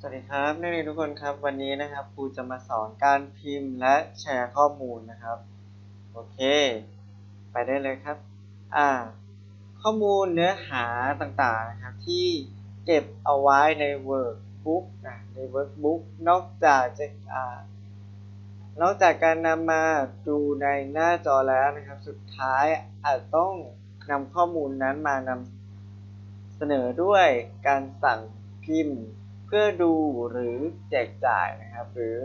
สวัสดีครับนักเรียนทุกคนครับวันนี้นะครับครูจะมาสอนการพิมพ์และแชร์ข้อมูลนะครับโอเค ไปได้เลยครับอ่าข้อมูลเนื้อหาต่างๆนะครับที่เก็บเอาไว้ใน workbook นะใน workbook นอกจากจะอ่านอกจากการนำมาดูในหน้าจอแล้วนะครับ สุดท้ายอาจต้องนำข้อมูลนั้นมานำเสนอด้วยการสั่งพิมพ์ เพื่อดูหรือแจกจ่ายนะครับ หรือ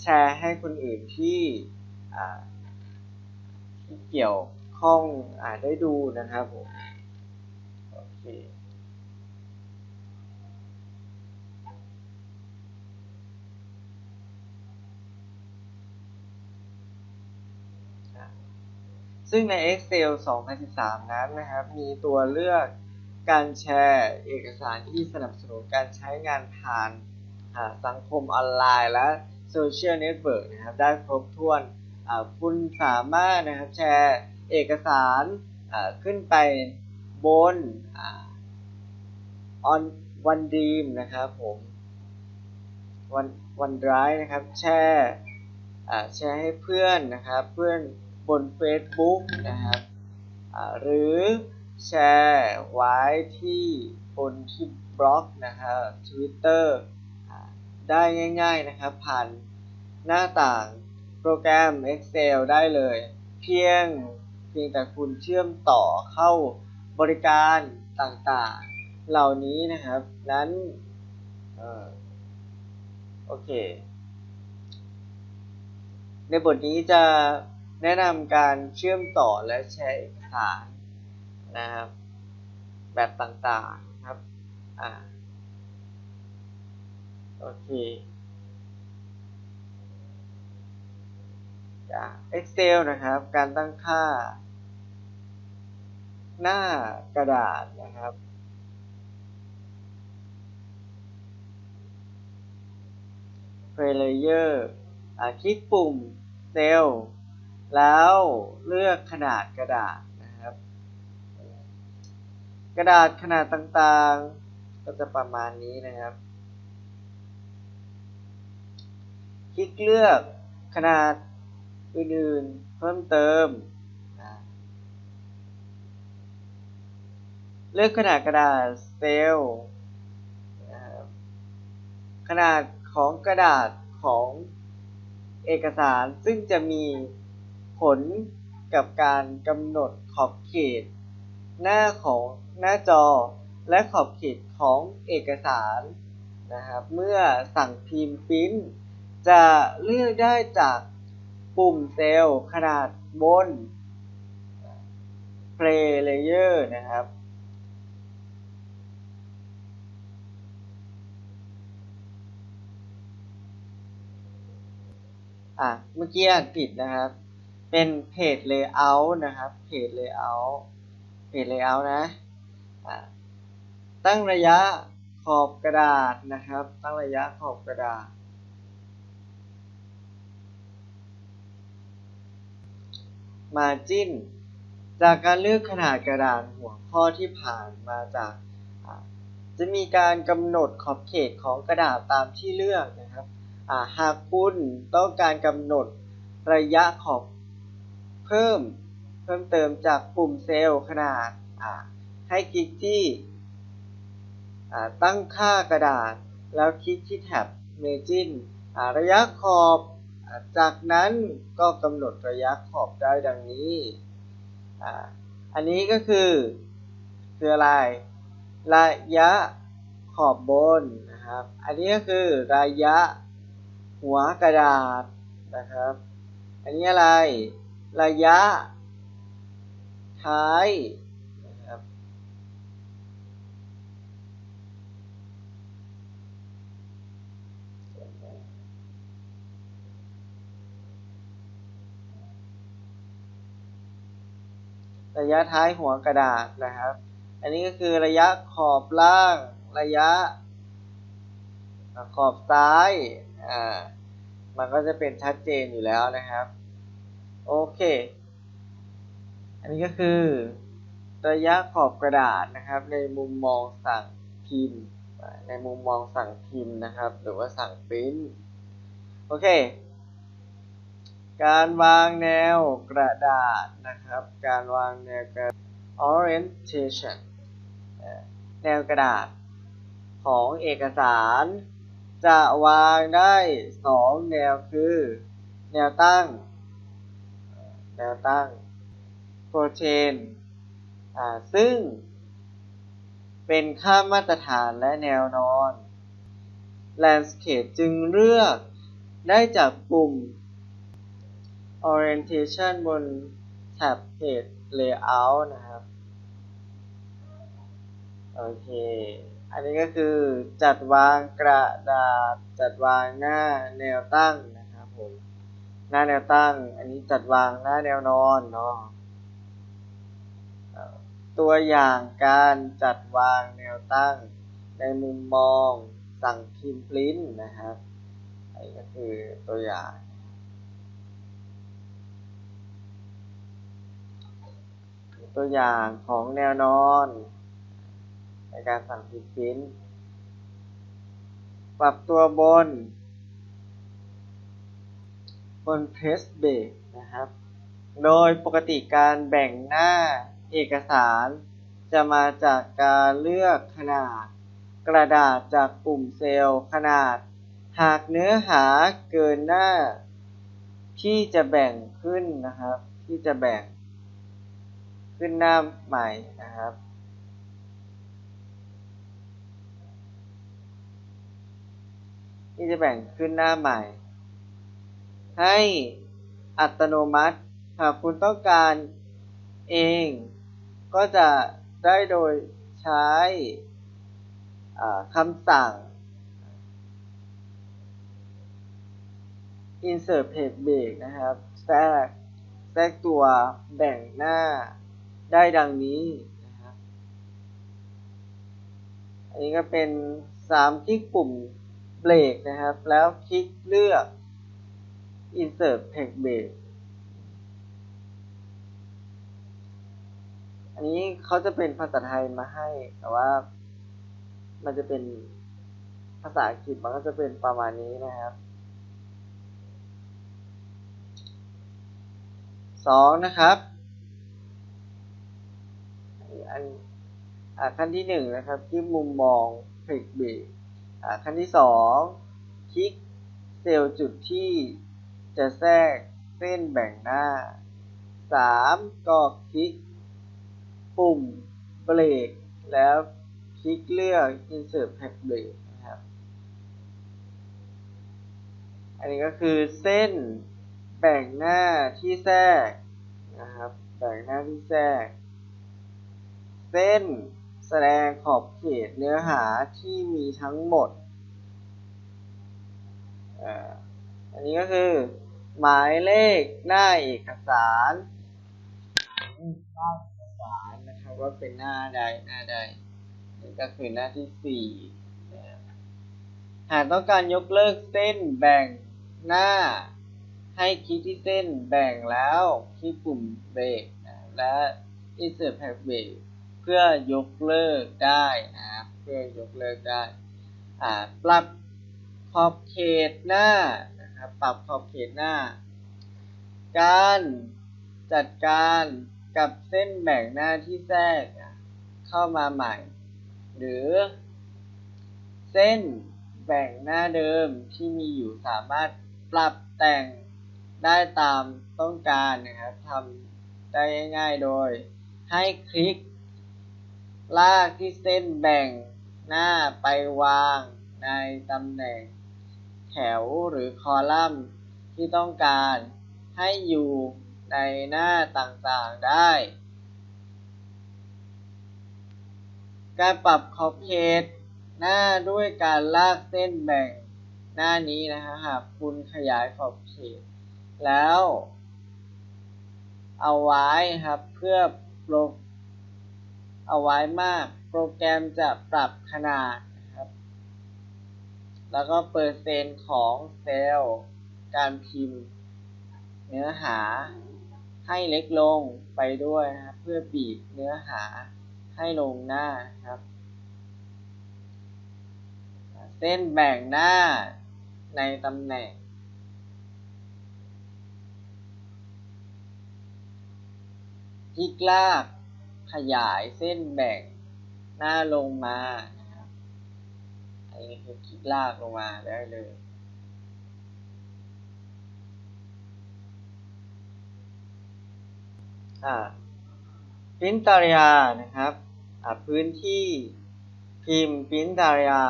แชร์ให้คนอื่นที่ที่เกี่ยวข้องอาได้ดูนะครับผมโอเคซึ่งใน Excel 2013 นั้นนะครับ มีตัวเลือก การแชร์เอกสารที่สนับสนุนการใช้งานผ่านสังคมออนไลน์และโซเชียลเน็ตเวิร์กนะครับได้ครบถ้วนคุณสามารถนะครับแชร์เอกสารขึ้นไปบนออนวันดีมนะครับผมวันวันไดรนะครับแชร์แชร์ให้เพื่อนนะครับเพื่อนบน Facebook นะครับหรือ แชร์ไว้ที่บนที่บล็อกนะครับ Twitter อ่าได้ง่ายๆนะครับ ผ่านหน้าต่างโปรแกรม Excel ได้เลย เพียงเพียงแต่คุณเชื่อมต่อเข้าบริการต่างๆ เหล่านี้นะครับนั้นออโอเค ในบทนี้จะแนะนำการเชื่อมต่อและแชร์เอกสาร นะครับ แบบต่างๆครับอ่าโอเคจาก Excel นะครับ การตั้งค่า หน้ากระดาษนะครับ Play Layer อ่าคลิกปุ่มเซลล์แล้วเลือกขนาดกระดาษ กระดาษขนาดต่างๆ ก็จะประมาณนี้นะครับ คลิกเลือกขนาดอื่นๆ เพิ่มเติม เลือกขนาดกระดาษเซลล์ขนาดของกระดาษของเอกสารซึ่งจะมีผลกับการกำหนดขอบเขต หน้าของหน้าจอและขอบเขตของเอกสารนะครับ เมื่อสั่งพิมพ์พิมพ์จะเลือกได้จากปุ่มเซลล์ขนาดบน Play Layer นะครับ อะ เมื่อกี้อ่านผิดนะครับ เป็นเพจ Layout นะครับเพจ Layout เพจ Layout นะอะตั้งระยะขอบกระดาษนะครับ ตั้งระยะขอบกระดาษ Margin จากการเลือกขนาดกระดาษหัวข้อที่ผ่านมาจากจะมีการกำหนดขอบเขตของกระดาษตามที่เลือกนะครับหากคุณต้องการกำหนดระยะขอบเพิ่ม พิ่มเติมจากปุ่มเซลล์ขนาด ให้คลิกที่ตั้งค่ากระดาษ แล้วคลิกที่แท็บ Margin ระยะขอบ จากนั้นก็กำหนดระยะขอบได้ดังนี้ อันนี้ก็คือคืออะไร ระยะขอบบนนะครับ อันนี้ก็คือระยะหัวกระดาษนะครับ อันนี้อะไร ระยะ ท้ายนะครับระยะท้ายหัวกระดาษนะครับ อันนี้ก็คือระยะขอบล่าง ระยะ ขอบซ้าย อ่า มันก็จะเป็นชัดเจนอยู่แล้วนะครับ โอเค นนี้ก็คือระยะขอบกระดาษนะครับ ในมุมมองสั่งพิมพ์ ในมุมมองสั่งพิมพ์นะครับ หรือว่าสั่งปริ้นโอเค การวางแนวกระดาษนะครับ การวางแนวกระ orientation แนวกระดาษของเอกสารจะวางได้สองแนวคือ แนวตั้ง แนวตั้ง protein อ่าซึ่งเป็นค่ามาตรฐานและแนวนอน Landscape จึงเลือกได้จากกลุ่ม Orientation บนแท็บ Page Layout นะครับ โอเค อันนี้ก็คือจัดวางกระดาษ จัดวางหน้าแนวตั้งนะครับผม หน้าแนวตั้ง อันนี้จัดวางหน้าแนวนอนเนาะ ตัวอย่างการจัดวางแนวตั้งในมุมมองสั่งพิมพ์ปริ้นนะครับอันนี้ก็คือตัวอย่างตัวอย่างของแนวนอน ในการสั่งพิมพ์ปริ้นปรับตัวบน บน Press Break นะครับ โดยปกติการแบ่งหน้า เอกสารจะมาจากการเลือกขนาด กระดาษจากกลุ่มเซลล์ขนาด หากเนื้อหาเกินหน้า ที่จะแบ่งขึ้นนะครับ ที่จะแบ่ง ขึ้นหน้าใหม่นะครับที่จะแบ่งขึ้นหน้าใหม่ ให้อัตโนมัติหากคุณต้องการเอง ก็จะได้โดยใช้คำสั่ง insert page break นะครับ แทรก แทรกตัวแบ่งหน้าได้ดังนี้นะครับ อันนี้ก็เป็น 3 คลิกปุ่มเบรกนะครับ แล้วคลิกเลือก insert page break อันนี้เขาจะเป็นภาษาไทยมาให้ แต่ว่า มันจะเป็นภาษาอังกฤษมันก็จะเป็นประมาณนี้นะครับสองนะครับอันอขั้นที่หนึ่งนะครับที่มุมมองเพกเบรกอ่าขั้นที่สองคลิกเซลล์จุดที่จะแทรกเส้นแบ่งหน้าสามก็คลิก ปุ่มเบรกแล้วคลิกเลือก insert pack break นะครับ อันนี้ก็คือเส้นแบ่งหน้าที่แทรกนะครับแบ่งหน้าที่แทรก เส้นแสดงขอบเขตเนื้อหาที่มีทั้งหมดอ่าอันนี้ก็คือ หมายเลขหน้าเอกสาร ว่าเป็นหน้าใดหน้าใดนี่ก็คือหน้าที่สี่หากต้องการยกเลิกเส้นแบ่งหน้า ให้คลิกที่เส้นแบ่งแล้วคลิกปุ่มเบรกและ insert pack break เพื่อยกเลิกได้นะเพื่อยกเลิกได้อ่าปรับขอบเขตหน้านะครับปรับขอบเขตหน้า การจัดการ กับเส้นแบ่งหน้าที่แทรกเข้ามาใหม่ หรือ เส้นแบ่งหน้าเดิมที่มีอยู่สามารถปรับแต่งได้ตามต้องการนะครับทำได้ง่ายๆโดย ให้คลิก ลากที่เส้นแบ่งหน้าไปวางในตำแหน่ง แถวหรือคอลัมน์ที่ต้องการให้อยู่ ในหน้าต่างๆได้ การปรับขอบเขตหน้าด้วยการลากเส้นแบ่งหน้านี้นะฮะหากคุณขยายขอบเขต แล้วเอาไว้ครับเพื่อโปรเอาไว้มาก โปรแกรมจะปรับขนาดนะครับ แล้วก็เปอร์เซ็นต์ของเซลล์ การพิมพ์ เนื้อหา ให้เล็กลงไปด้วยนะครับ เพื่อบีบเนื้อหาให้ลงหน้าครับ เส้นแบ่งหน้าในตำแหน่งคลิกลากขยายเส้นแบ่งหน้าลงมานะครับอันนี้คือคลิกลากลงมาได้เลย อ่า พิมพ์ตารยานะครับพื้นที่พิมพ์พิมพ์ตารยา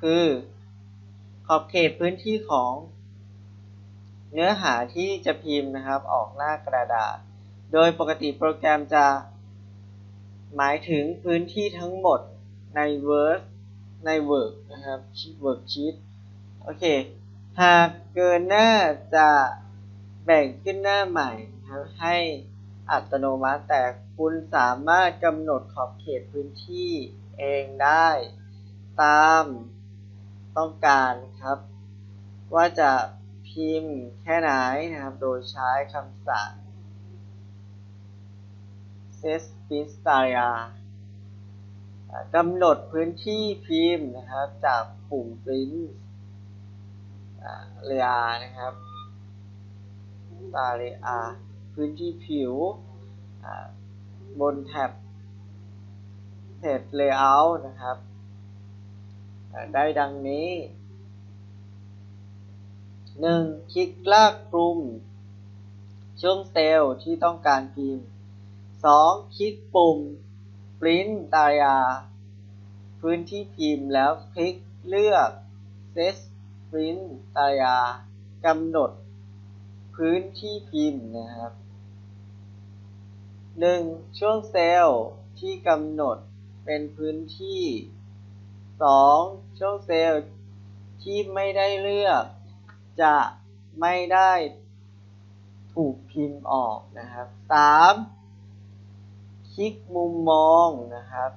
คือขอบเขตพื้นที่ของเนื้อหาที่จะพิมพ์นะครับออกหน้ากระดาษ โดยปกติโปรแกรมจะหมายถึงพื้นที่ทั้งหมดใน Word ใน Word นะครับ Worksheet โอเค หากเกินหน้าจะแบ่งขึ้นหน้าใหม่นะครับให้อัตโนมัติ แต่คุณสามารถกำหนดขอบเขตพื้นที่เองได้ ตามต้องการครับ ว่าจะพิมพ์แค่ไหนนะครับ โดยใช้คำสั่ง set space area กำหนดพื้นที่พิมพ์นะครับ จากปุ่ม print เรียนะครับตาเรียพื้นที่ผิว บนแท็บ Set Layout นะครับ ได้ดังนี้ 1. คลิกลากกลุ่ม ช่วงเซลล์ที่ต้องการพิมพ์ 2. คลิกปุ่ม Print ตารยาพื้นที่พิมพ์แล้วคลิกเลือก Set Print ตารยากำหนด พื้นที่พิมพ์นะครับ 1. ช่วงเซลล์ที่กำหนดเป็นพื้นที่ 2. ช่วงเซลล์ที่ไม่ได้เลือก จะไม่ได้ถูกพิมพ์ออกนะครับ 3. คลิกมุมมองนะครับ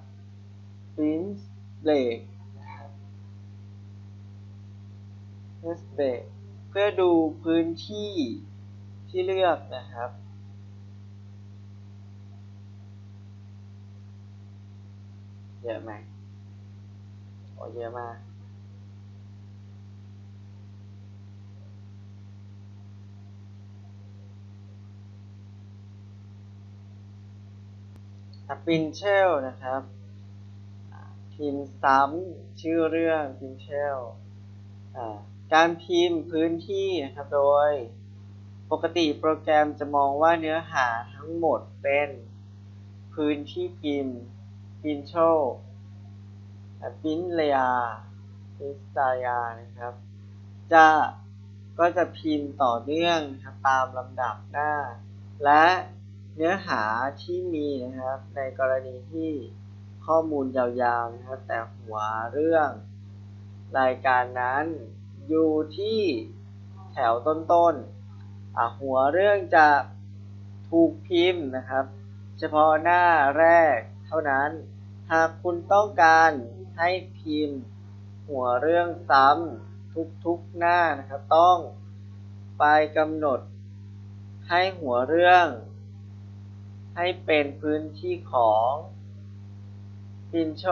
Print Break นะครับเพื่อดูพื้นที่ที่เลือกนะครับ เยอะไหมโอ้เยอะมาก ปินเชลนะครับพิมพ์ซ้ำชื่อเรื่องพิมพ์เชลการพิมพ์พื้นที่นะครับโดยปกติโปรแกรมจะมองว่าเนื้อหาทั้งหมดเป็นพื้นที่พิมพ์พินโชพินเลียพินสตายานะครับ จะก็จะพิมพ์ต่อเนื่องนะครับตามลำดับหน้า และ เนื้อหาที่มีนะครับ ในกรณีที่ข้อมูลยาวๆนะครับ แต่หัวเรื่อง รายการนั้นอยู่ที่แถวต้นๆหัวเรื่องจะถูกพิมพ์นะครับ เฉพาะหน้าแรกเท่านั้น หากคุณต้องการให้พิมพ์ หัวเรื่องซ้ำทุกๆหน้านะครับ ต้องไปกำหนดให้หัวเรื่อง ให้เป็นพื้นที่ของพินโช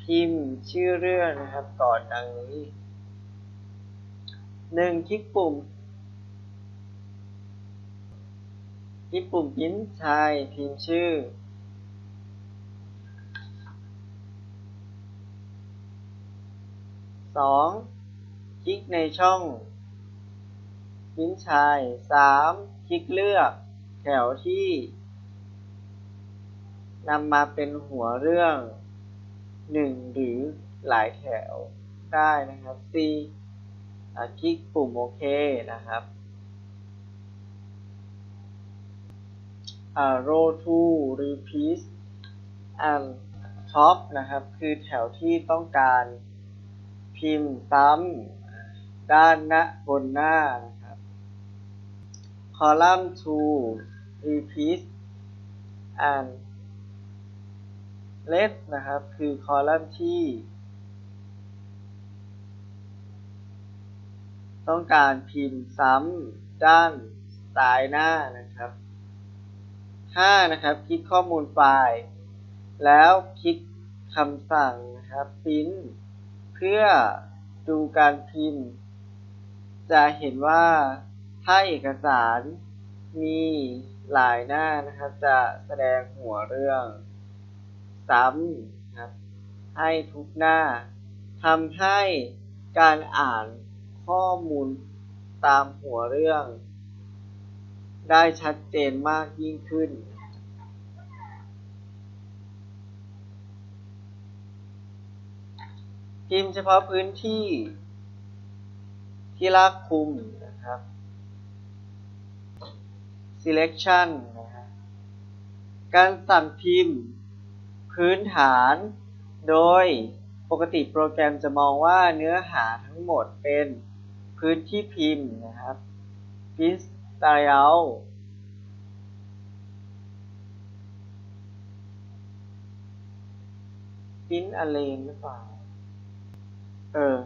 พิมพ์ชื่อเรื่องนะครับก่อนดังนี้หนึ่งคลิกปุ่มคลิกปุ่มพิมพ์ชายพิมพ์ชื่อสองคลิกในช่อง พิมพ์ชายสามคลิกเลือก แถวที่นำมาเป็นหัวเรื่องหนึ่งหรือหลายแถวได้นะครับ C คลิกปุ่มโอเคนะครับ row to repeat and top นะครับ คือแถวที่ต้องการพิมพ์ซ้ำด้านหน้าบนหน้านะ column to repeat and left นะครับ คือคอลัมน์ที่ ต้องการพิมพ์ซ้ำด้านซ้ายหน้านะครับ 5. นะครับ คลิกข้อมูลไฟล์ แล้วคลิกคำสั่งนะครับพิมพ์เพื่อดูการพิมพ์ จะเห็นว่า ถ้าเอกสารมีหลายหน้านะครับ จะแสดงหัวเรื่องซ้ำนะครับ ให้ทุกหน้าทำให้การอ่านข้อมูลตามหัวเรื่อง ได้ชัดเจนมากยิ่งขึ้น พิมพ์เฉพาะพื้นที่ที่ลากคุมนะครับ selection นะฮะการสั่งพิมพ์พื้นฐาน โดยปกติโปรแกรมจะมองว่าเนื้อหาทั้งหมดเป็นพื้นที่พิมพ์นะครับ print style พิมพ์อะไรหรือเปล่า เออ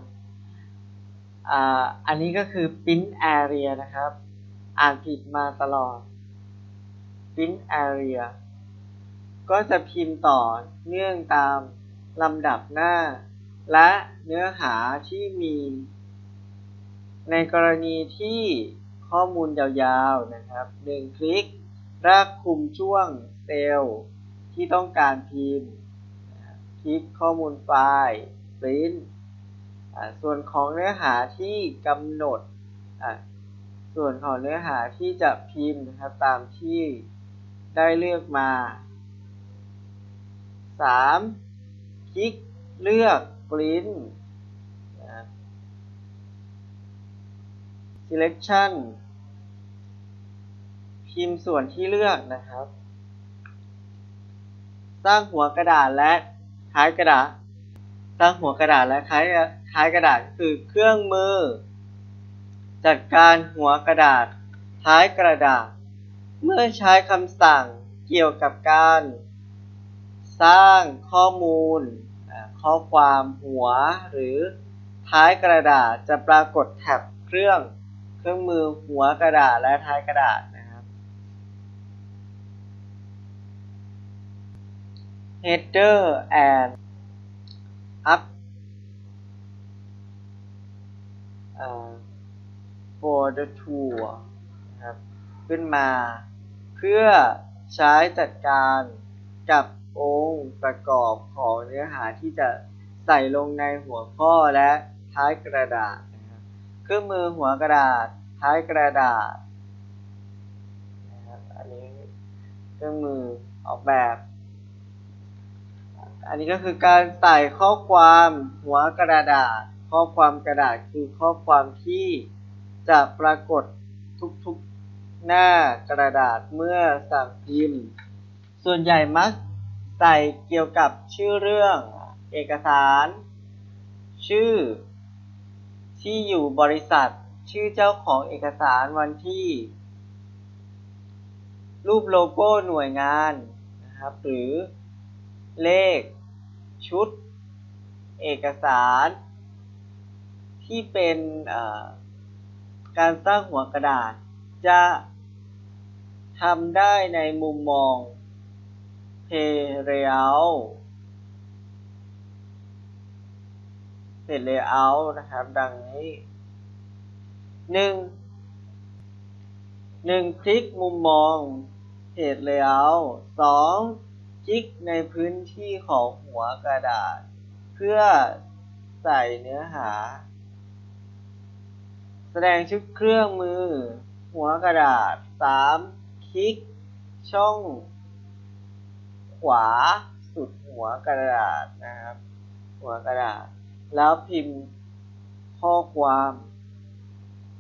อ่า อันนี้ก็คือ print area นะครับ อ่านผิดมาตลอด print area ก็จะพิมพ์ต่อเนื่องตามลำดับหน้า และเนื้อหาที่มี ในกรณีที่ข้อมูลยาวๆนะครับหนึ่งคลิกรากคุมช่วงเซลล์ที่ต้องการพิมพ์ คลิกข้อมูลไฟล์ print ส่วนของเนื้อหาที่กำหนด ส่วนของเนื้อหาที่จะพิมพ์นะครับตามที่ได้เลือกมา 3. คลิกเลือก print selection พิมพ์ส่วนที่เลือกนะครับ สร้างหัวกระดาษและท้ายกระดาษ สร้างหัวกระดาษและท้ายท้ายกระดาษคือเครื่องมือ จัดการหัวกระดาษ ท้ายกระดาษ เมื่อใช้คำสั่งเกี่ยวกับการ สร้างข้อมูล ข้อความหัวหรือท้ายกระดาษจะปรากฏแท็บเครื่องเครื่องมือหัวกระดาษและท้ายกระดาษนะครับ header and up uh, for the tour นะครับขึ้นมา เพื่อใช้จัดการกับองค์ประกอบของเนื้อหาที่จะใส่ลงในหัวข้อและท้ายกระดาษนะครับเครื่องมือหัวกระดาษ ท้ายกระดาษนะครับอันนี้เครื่องมือออกแบบ อันนี้ก็คือการใส่ข้อความหัวกระดาษ ข้อความกระดาษคือข้อความที่ จะปรากฏทุกๆหน้ากระดาษเมื่อสั่งพิมพ์ ส่วนใหญ่มักใส่เกี่ยวกับชื่อเรื่อง เอกสาร ชื่อ ที่อยู่บริษัท ชื่อเจ้าของเอกสารวันที่ รูปโลโก้หน่วยงานนะครับ หรือเลข ชุด เอกสาร ที่เป็น การสร้างหัวกระดาษ จะทำได้ในมุมมอง page layout page layout นะครับ ดังนี้หนึ่งหนึ่งคลิกมุมมอง page layout สองคลิกในพื้นที่ของหัวกระดาษ เพื่อใส่เนื้อหา แสดงชุดเครื่องมือ หัวกระดาษ 3. คลิก ช่อง ขวาสุดหัวกระดาษนะครับ หัวกระดาษ แล้วพิมพ์ข้อความ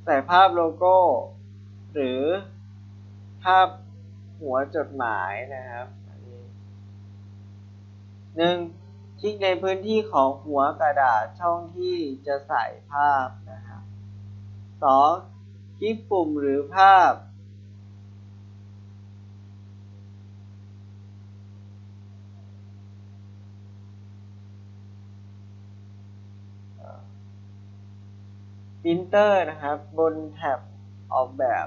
ใส่ภาพโลโก้ หรือ ภาพหัวจดหมายนะครับหนึ่งคลิกในพื้นที่ของหัวกระดาษช่องที่จะใส่ภาพนะครับ 2. คลิกปุ่มหรือภาพ พิมพ์เตอร์นะครับ บนแท็บออกแบบ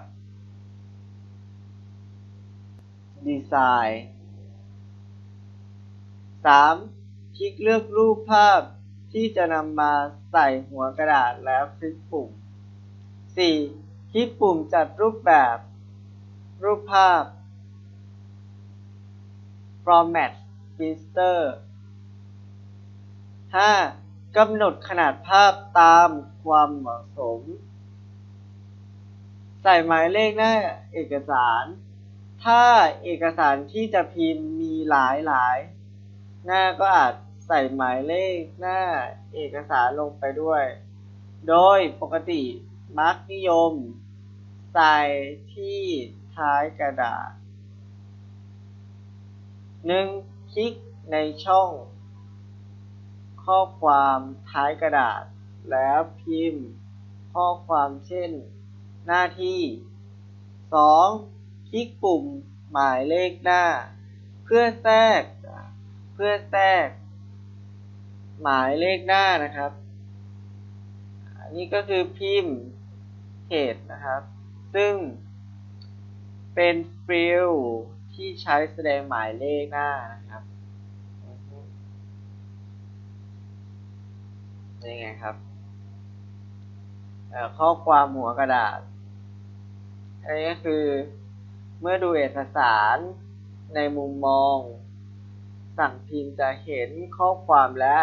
ดีไซน์ 3. คลิกเลือกรูปภาพที่จะนำมาใส่หัวกระดาษแล้วคลิกปุ่ม 4. คลิกปุ่มจัดรูปแบบ รูปภาพ Format Printer 5. กำหนดขนาดภาพตามความเหมาะสม ใส่หมายเลขหน้าเอกสาร ถ้าเอกสารที่จะพิมพ์มีหลายหลายหน้าก็อาจใส่หมายเลขหน้าเอกสารลงไปด้วย โดยปกติ มักนิยม ใส่ที่ท้ายกระดาษ 1. คลิกในช่อง ข้อความท้ายกระดาษ แล้วพิมพ์ ข้อความเช่น หน้าที่ 2. คลิกปุ่มหมายเลขหน้า เพื่อแทรก เพื่อแทรก หมายเลขหน้านะครับ อันนี้ก็คือพิมพ์ เพจนะครับ ซึ่งเป็นฟิลที่ใช้แสดงหมายเลขหน้านะครับยังไงครับข้อความหัวกระดาษ อันนี้ก็คือเมื่อดูเอกสารในมุมมอง สั่งพิมพ์จะเห็นข้อความและ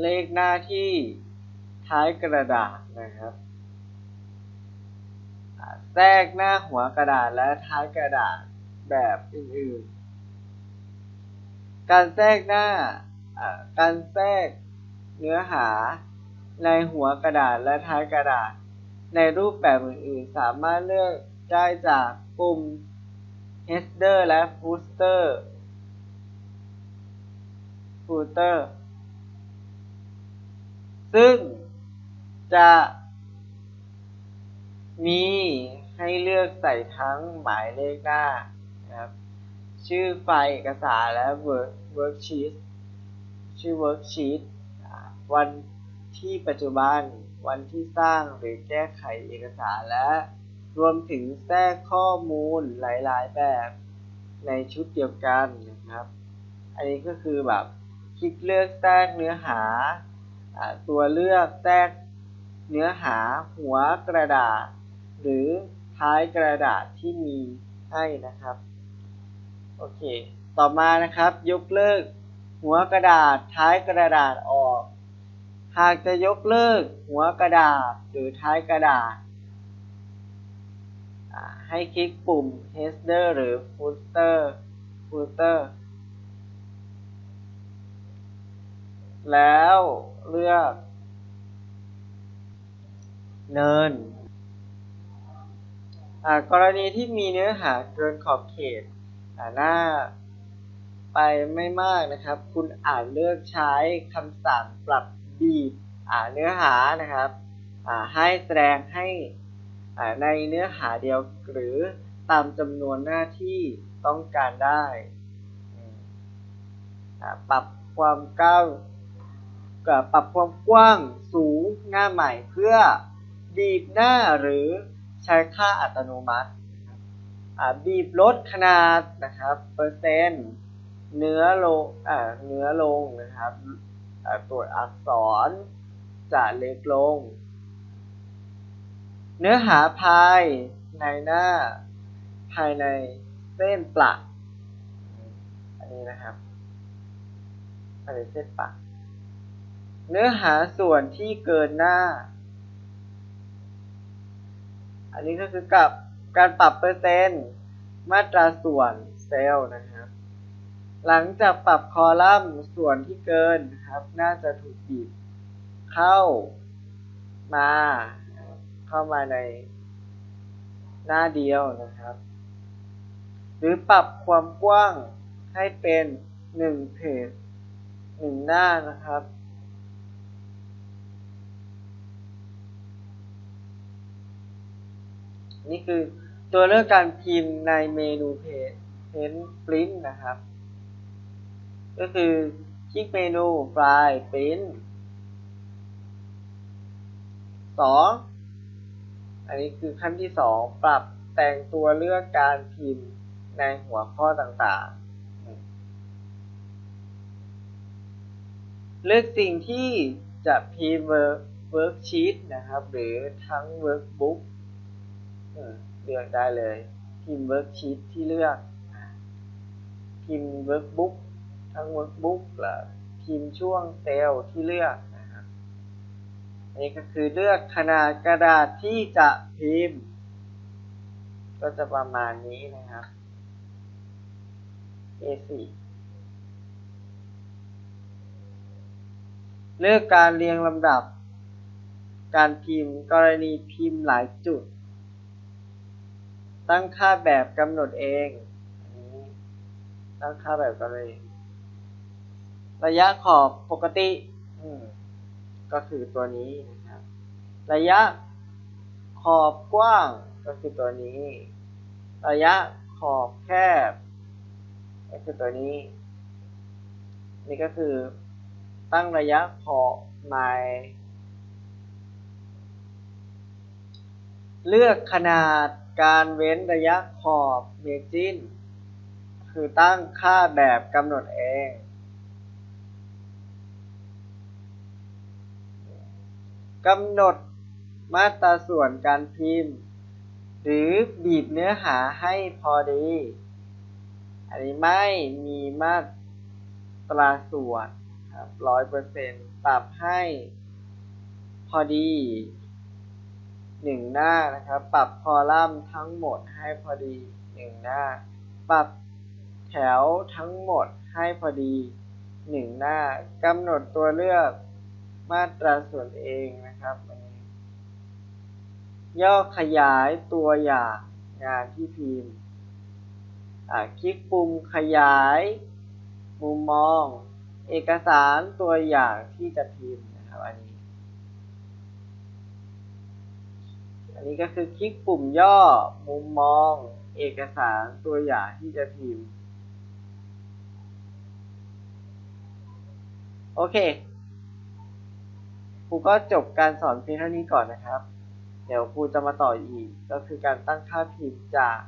เลขหน้าที่ท้ายกระดาษนะครับ แทรกหน้าหัวกระดาษและท้ายกระดาษแบบอื่นๆ การแทรกหน้า การแทรกเนื้อหาในหัวกระดาษและท้ายกระดาษ ในรูปแบบอื่นๆ สามารถเลือกได้จากปุ่ม header และ footer footer ซึ่งจะ มีให้เลือกใส่ทั้งหมายเลขหน้านะครับ ชื่อไฟล์เอกสารและ work worksheet ชื่อ worksheet วันที่ปัจจุบัน วันที่สร้างหรือแก้ไขเอกสารและ รวมถึงแทรกข้อมูลหลาย ๆ แบบในชุดเดียวกันนะครับ อันนี้ก็คือแบบคลิกเลือกแทรกเนื้อหา ตัวเลือกแทรกเนื้อหาหัวกระดาษ หรือท้ายกระดาษที่มีให้นะครับ โอเค ต่อมานะครับ ยกเลิก หัวกระดาษท้ายกระดาษออก หากจะยกเลิกหัวกระดาษหรือท้ายกระดาษ ให้คลิกปุ่ม header หรือ footer footer แล้วเลือก เนิน กรณีที่มีเนื้อหาเกินขอบเขตหน้าไปไม่มากนะครับ คุณอาจเลือกใช้คำสั่งปรับบีบเนื้อหานะครับให้แสดงให้ในเนื้อหาเดียวหรือตามจำนวนหน้าที่ต้องการได้ปรับความก้าวปรับความกว้างสูงหน้าใหม่เพื่อบีบหน้าหรือ ใช้ค่าอัตโนมัติบีบลดขนาดนะครับเปอร์เซ็นต์เนื้อลงเนื้อลงนะครับตัวอักษรจะเล็กลง เนื้อหาภายในหน้า ภายในเส้นปลักอันนี้นะครับภายในเส้นปลักเนื้อหาส่วนที่เกินหน้า อันนี้ก็คือกับการปรับเปอร์เซ็นต์มาตราส่วนเซลล์นะครับ หลังจากปรับคอลัมน์ส่วนที่เกินนะครับ น่าจะถูกบีบเข้ามา เข้ามาในหน้าเดียวนะครับ หรือปรับความกว้างให้เป็น1เพจ1หน้านะครับ นี่คือตัวเลือกการพิมพ์ในเมนูเพจเพนปริ้นนะครับ ก็คือคลิกเมนูไฟล์ปริ้นสองอันนี้คือขั้นที่สองปรับแต่งตัวเลือกการพิมพ์ในหัวข้อต่างๆ เลือกสิ่งที่จะพิมพ์เวิร์กชีตนะครับ หรือทั้งเวิร์กบุ๊ก เลือกได้เลย พิมพ์เวิร์กชีตที่เลือก พิมพ์เวิร์กบุ๊กทั้งเวิร์กบุ๊กหรือพิมพ์ช่วงเซลล์ที่เลือกนะครับอันนี้ก็คือเลือกขนาดกระดาษที่จะพิมพ์ ก็จะประมาณนี้นะครับ A4 เลือกการเรียงลำดับ การพิมพ์กรณีพิมพ์หลายจุด ตั้งค่าแบบกำหนดเองตั้งค่าแบบกรณีระยะขอบปกติก็คือตัวนี้นะครับ ระยะขอบกว้างก็คือตัวนี้ ระยะขอบแคบ ก็คือตัวนี้ นี่ก็คือตั้งระยะขอบใหม่เลือกขนาด การเว้นระยะขอบเมจินคือตั้งค่าแบบกำหนดเอง กำหนดมาตราส่วนการพิมพ์ หรือบีบเนื้อหาให้พอดี อันนี้ไม่มีมาตราส่วนครับร้อยเปอร์เซ็นต์ปรับให้พอดี หนึ่งหน้านะครับ ปรับคอลัมน์ทั้งหมดให้พอดีหนึ่งหน้า ปรับแถวทั้งหมดให้พอดีหนึ่งหน้ากำหนดตัวเลือกมาตราส่วนเองนะครับย่อขยายตัวอย่างงานที่พิมพ์คลิกปุ่มขยาย มุมมอง เอกสารตัวอย่างที่จะพิมพ์นะครับอันนี้ อันนี้ก็คือคลิกปุ่มย่อ มุมมอง เอกสารตัวอย่างที่จะพิมพ์ โอเคครูก็จบการสอนเพียงเท่านี้ก่อนนะครับ เดี๋ยวครูจะมาต่ออีก ก็คือการตั้งค่าพิมพ์จาก